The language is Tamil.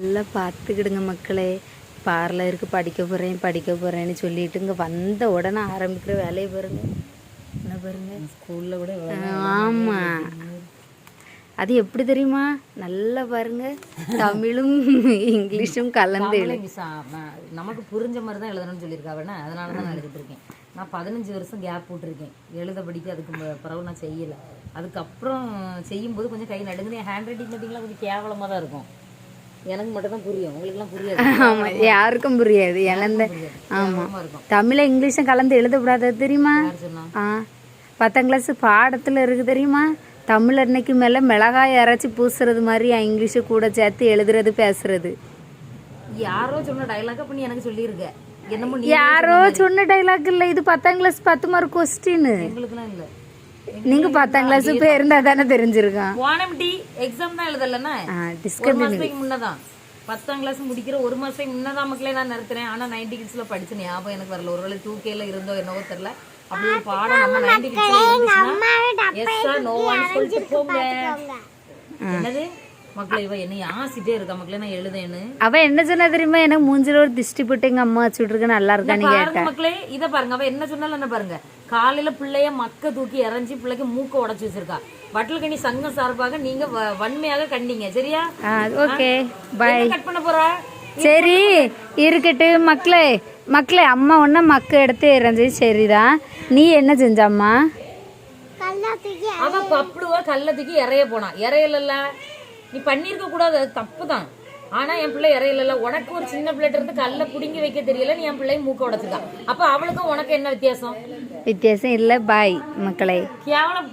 நல்லா பார்த்துக்கிடுங்க மக்களே. பார்லருக்கு படிக்க போகிறேன் படிக்க போகிறேன்னு சொல்லிட்டு இங்கே வந்த உடனே ஆரம்பிக்கிற வேலையை பாருங்க. என்ன பாருங்க? ஸ்கூல்ல கூட ஆமாம் அது எப்படி தெரியுமா? நல்லா பாருங்க. தமிழும் இங்கிலீஷும் கலந்து நமக்கு புரிஞ்ச மாதிரி தான் எழுதணும்னு சொல்லியிருக்காவண்ணே அதனால தான் நான் எழுதிட்டு இருக்கேன் நான் பதினஞ்சு வருஷம் கேப் விட்டுருக்கேன் எழுத படிக்க அதுக்கு பிறகு நான் செய்யலை. அதுக்கப்புறம் செய்யும்போது கொஞ்சம் கை நடுங்குது. என் ஹேண்ட் ரைட்டிங் பார்த்தீங்களா கொஞ்சம் கேவலமாக தான் இருக்கும். எனக்கு மட்டும் தான் புரியும். உங்களுக்குலாம் புரியாது. ஆமாம் யாருக்கும் புரியாது. இழந்த ஆமாம் தமிழும் இங்கிலீஷும் கலந்து எழுதக்கூடாது தெரியுமா? ஆ. பத்தாம் கிளாஸ் பாடத்தில் இருக்கு தெரியுமா? தமிழ் அன்னைக்கு மேலே மிளகாய் அரைச்சி பூசுறது மாதிரி இங்கிலீஷு கூட சேர்த்து எழுதுறது பேசுறது. யாரோ சொன்ன டைலாக பண்ணி எனக்கு சொல்லியிருக்க. என்னமோ யாரோ சொன்ன டைலாக் இல்லை. இது பத்தாம் கிளாஸ் பத்து மார்க் கொஸ்டின் எங்களுக்குலாம் இல்லை. நீங்க பத்தாம் கிளாஸ் போய் இருந்தா தானே. தெரிஞ்சிருக்கான் போனம்டி எக்ஸாம் தான் எழுதலன்னா டிஸ்க ஒரு மாசத்துக்கு முன்னதான். பத்தாம் கிளாஸ் முடிக்கிற ஒரு மாசத்துக்கு முன்னதான் மக்களே நான் நிறுத்தினேன் ஆனா நைன்டி கிட்ஸ்ல படிச்ச ஞாபகம் எனக்கு வரல. ஒருவேளை டூ கேல இருந்தோ என்னவோ தெரியல. அப்படி ஒரு பாடம் நம்ம நைன்டி கிட்ஸ்ல இருந்துச்சுன்னா எஸ் ஆர் நோவான்னு சொல்லிட்டு போங்க. என்னது? மக்களே இவ என்னை ஆசிட்டே இருக்கா? மக்களே நான் எழுதேன்னு. அவ என்ன சொன்னா தெரியுமா? எனக்கு மூஞ்சில ஒரு திஷ்டி போட்டு எங்க அம்மா வச்சுட்டு இருக்கு நல்லா இருக்கான்னு பாருங்க மக்களே இத பாருங்க. அவ என்ன சொன்னாலும் என்ன பாருங்க. காலையில பிள்ளைய மக்க தூக்கி இறஞ்சி பிள்ளைக்கு மூக்க உடைச்சு வச்சிருக்கா. வட்டல்கனி சங்கம் சார்பாக நீங்க வ- வன்மையாக கண்டீங்க. சரியா? ஓகே. பாய் என்ன கட் பண்ண போறா? சரி இருக்கட்டு மக்களே மக்களே அம்மா ஒன்றும் மக்க எடுத்து இறஞ்சி சரிதான் நீ என்ன செஞ்சம்மா அவ பப்புடுவா கல்ல தூக்கி இறைய போனா. இறையல நீ பண்ணிருக்க கூடாது அது தப்பு தான் ஆனா என் பிள்ளை இறையல உனக்கு ஒரு சின்ன பிள்ளைகிட்ட இருந்து கல்ல புடுங்கி வைக்க தெரியல நீ என் பிள்ளை மூக்க உடைச்சிருக்கா அப்ப அவளுக்கும் உனக்கு என்ன வித்தியாசம்? வித்தியாசம் இல்லை பாய் மக்களே. கேவலம்